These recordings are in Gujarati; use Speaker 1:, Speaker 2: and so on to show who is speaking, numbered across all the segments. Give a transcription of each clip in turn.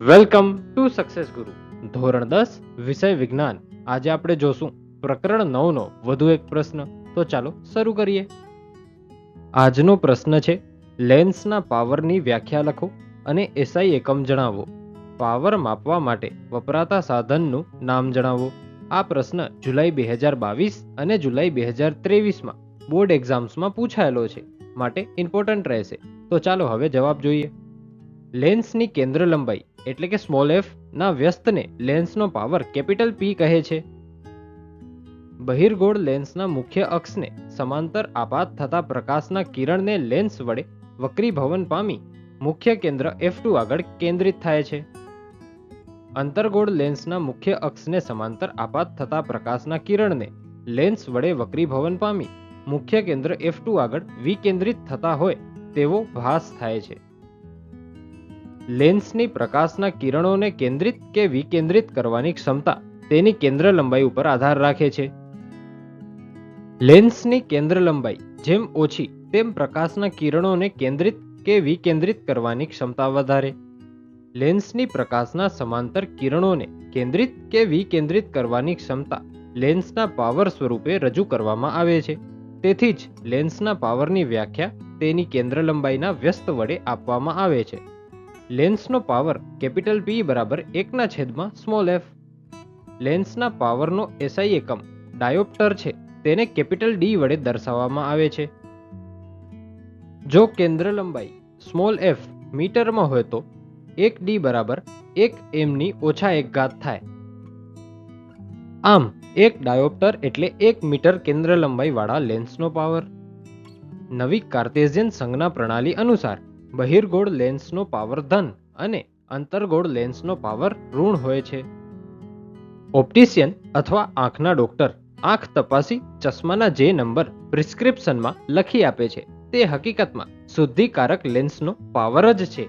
Speaker 1: વેલકમ ટુ સક્સેસ ગુરુ ધોરણ દસ, વિષય વિજ્ઞાન. આજે આપણે જોશું પ્રકરણ નવનો વધુ એક પ્રશ્ન. તો ચાલો શરૂ કરીએ. આજનો પ્રશ્ન છે, લેન્સના પાવરની વ્યાખ્યા લખો અને એસઆઈ એકમ જણાવો. પાવર માપવા માટે વપરાતા સાધનનું નામ જણાવો. આ પ્રશ્ન જુલાઈ બે હજાર બાવીસ અને જુલાઈ બે હજાર ત્રેવીસમાં બોર્ડ એક્ઝામ્સમાં પૂછાયેલો છે, માટે ઇમ્પોર્ટન્ટ રહેશે. તો ચાલો હવે જવાબ જોઈએ. લેન્સની કેન્દ્ર લંબાઈ એટલે કે સ્મોલ એફ ના વ્યસ્તને લેન્સનો પાવર કેપિટલ પી કહે છે. બહિર્ગોળ લેન્સના મુખ્ય અક્ષને સમાંતર આપાત થતા પ્રકાશના કિરણને લેન્સ વડે વક્રીભવન પામી મુખ્ય કેન્દ્ર એફ ટુ આગળ કેન્દ્રિત થાય છે. અંતર્ગોળ લેન્સના મુખ્ય અક્ષને સમાંતર આપાત થતા પ્રકાશના કિરણને લેન્સ વડે વક્રીભવન પામી મુખ્ય કેન્દ્ર એફ ટુ આગળ વિકેન્દ્રિત થતા હોય તેવો ભાસ થાય છે. લેન્સની પ્રકાશના કિરણોને કેન્દ્રિત કે વિકેન્દ્રિત કરવાની ક્ષમતા તેની કેન્દ્ર લંબાઈ ઉપર આધાર રાખે છે. લેન્સની કેન્દ્ર લંબાઈ જેમ ઓછી તેમ પ્રકાશના કિરણોને કેન્દ્રિત કે વિકેન્દ્રિત કરવાની ક્ષમતા વધારે. લેન્સની પ્રકાશના સમાંતર કિરણોને કેન્દ્રિત કે વિકેન્દ્રિત કરવાની ક્ષમતા લેન્સના પાવર સ્વરૂપે રજૂ કરવામાં આવે છે. તેથી જ લેન્સના પાવરની વ્યાખ્યા તેની કેન્દ્ર લંબાઈના વ્યસ્ત વડે આપવામાં આવે છે. લેન્સનો પાવર કેપિટલ પી બરાબર એકના છેદમાં સ્મોલ એફ. લેન્સના પાવરનો એસઆઈ એકમ ડાયોપ્ટર છે, તેને કેપિટલ ડી વડે દર્શાવવામાં આવે છે. જો કેન્દ્ર લંબાઈ સ્મોલ એફ મીટરમાં હોય તો એક ડી બરાબર એક એમની ઓછા એક ઘાત થાય. આમ, એક ડાયોપ્ટર એટલે એક મીટર કેન્દ્ર લંબાઈવાળા લેન્સનો પાવર. નવી કાર્ટેઝિયન સંજ્ઞા પ્રણાલી અનુસાર બહિર્ગોળ લેન્સનો પાવર ધન અને અંતર્ગોળ લેન્સનો પાવર ઋણ હોય છે. ઓપ્ટિશિયન અથવા આંખના ડોક્ટર આંખ તપાસી ચશ્માના જે નંબર પ્રિસ્ક્રિપ્શનમાં લખી આપે છે તે હકીકતમાં શુદ્ધિકારક લેન્સનો પાવર જ છે.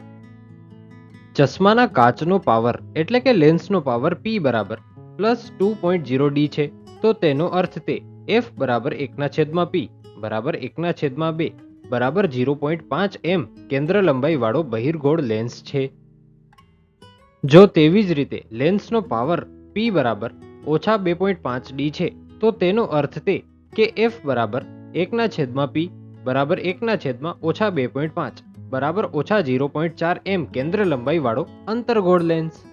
Speaker 1: ચશ્માના કાચનો પાવર એટલે કે લેન્સનો પાવર પી બરાબર plus two point zero D છે. તો તેનો અર્થ તે એફ બરાબર એકના છેદમાં પી બરાબર એકના છેદમાં બે બરાબર ઝીરો પોઈન્ટ પાંચ એમ કેન્દ્ર લંબાઈવાળો બહિર્ગોળ લેન્સ છે. જો તેવી જ રીતે લેન્સનો પાવર પી બરાબર ઓછા બે પોઈન્ટ પાંચ ડી છે, તો તેનો અર્થ તે કે એફ બરાબર એકના છેદમાં પી બરાબર એકના છેદમાં ઓછા બે પોઈન્ટ પાંચ બરાબર ઓછા ઝીરો પોઈન્ટ ચાર એમ કેન્દ્ર લંબાઈવાળો અંતર્ગોળ લેન્સ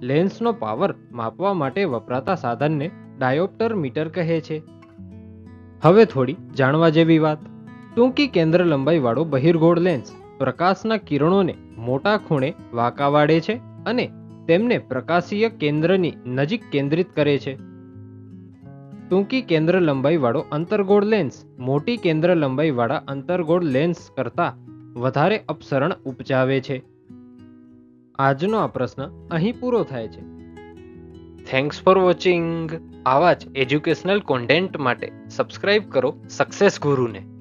Speaker 1: લેન્સનો પાવર માપવા માટે વપરાતા સાધનને ડાયોપ્ટર મીટર કહે છે. હવે થોડી જાણવા જેવી વાત. ટૂંકી કેન્દ્ર લંબાઈવાળો બહિર્ગોળ લેન્સ પ્રકાશના કિરણોને મોટા ખૂણે વાંકા વાળે છે અને તેમને પ્રકાશીય કેન્દ્રની નજીક કેન્દ્રિત કરે છે. ટૂંકી કેન્દ્ર લંબાઈવાળો અંતરગોળ લેન્સ મોટી કેન્દ્ર લંબાઈવાળા અંતર્ગોળ લેન્સ કરતાં વધારે અપસરણ ઉપજાવે છે. આજનો આ પ્રશ્ન અહીં પૂરો થાય છે. થેન્ક્સ ફોર વોચિંગ આવા જ એજ્યુકેશનલ કોન્ટેન્ટ માટે સબસ્ક્રાઇબ કરો સક્સેસ ગુરુને.